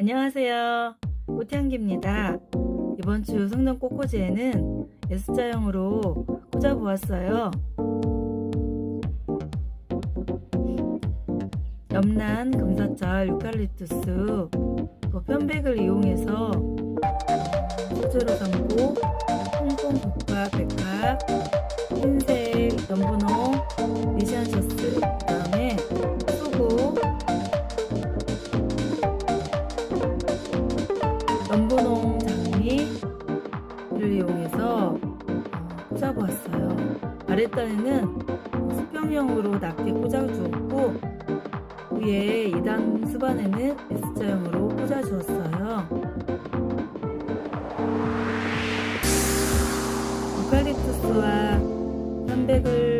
안녕하세요. 꽃향기입니다. 이번 주 성동 꽃꽂이에는 S자형으로 꽂아보았어요. 염난, 금사철, 유칼립투스, 그 편백을 이용해서 소재로 담고 홍콩 국화, 백합, 연분홍 장미를 이용해서 어, 꽂아보았어요. 아랫단에는 수평형으로 낮게 꽂아주었고 위에 2단 수반에는 S자형으로 꽂아주었어요. 유칼립투스와 편백을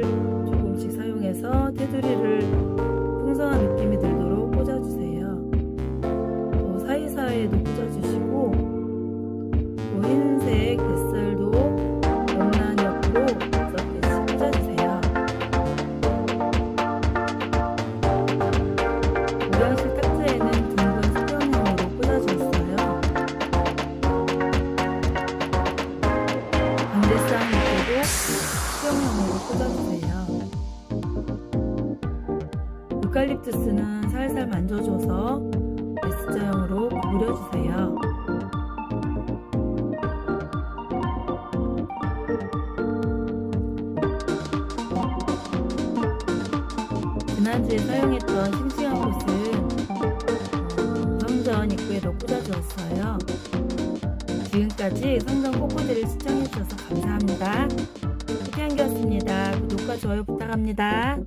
꽂아주세요. 유칼립투스는 살살 만져줘서 S자형으로 구부려주세요. 지난주에 사용했던 싱싱한 꽃은 어, 성전 입구에도 꽂아주었어요. 지금까지 성전 꽃꽂이를 시청해주셔서 감사합니다. 태양기였습니다. 구독과 좋아요 부탁합니다.